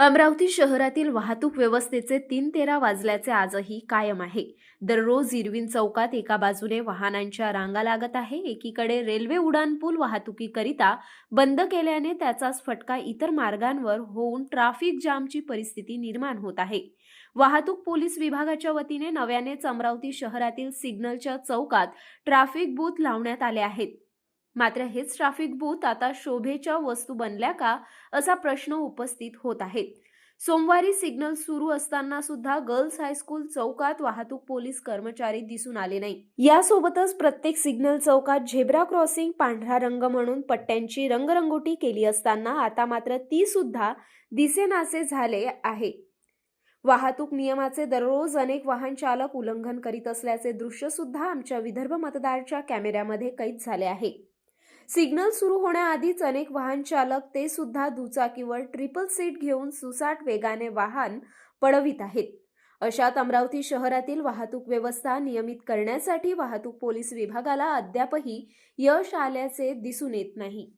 अमरावती शहरातील वाहतूक व्यवस्थेचे तीन तेरा वाजल्याचे आजही कायम आहे. दररोज इरविन चौकात एका बाजूने वाहनांच्या रांगा लागत आहे. एकीकडे रेल्वे उड्डाणपूल वाहतुकीकरिता बंद केल्याने त्याचाच फटका इतर मार्गांवर होऊन ट्राफिक जामची परिस्थिती निर्माण होत आहे. वाहतूक पोलीस विभागाच्या वतीने नव्यानेच अमरावती शहरातील सिग्नलच्या चौकात ट्रॅफिक बूथ लावण्यात आले आहेत. मात्र हेच ट्रॅफिक बूथ आता शोभेच्या वस्तू बनल्या का असा प्रश्न उपस्थित होत आहेत सोमवारी सिग्नल सुरू असताना सुद्धा गर्ल्स हायस्कूल चौकात वाहतूक पोलीस कर्मचारी दिसून आले नाही. यासोबतच प्रत्येक सिग्नल चौकात झेब्रा क्रॉसिंग पांढरा रंग म्हणून पट्ट्यांची रंगरंगोटी केली असताना आता मात्र ती सुद्धा दिसेनासे झाले आहे. वाहतूक नियमाचे दररोज अनेक वाहन चालक उल्लंघन करीत असल्याचे दृश्य सुद्धा आमच्या विदर्भ मतदारच्या कॅमेऱ्यामध्ये कैद झाले आहे. सिग्नल सुरू होण्याआधीच अनेक वाहन चालक ते सुद्धा दुचाकीवर ट्रिपल सीट घेऊन सुसाट वेगाने वाहन पळवित आहेत. अशात अमरावती शहरातील वाहतूक व्यवस्था नियमित करण्यासाठी वाहतूक पोलीस विभागाला अद्यापही यश आल्याचे दिसून येत नाही.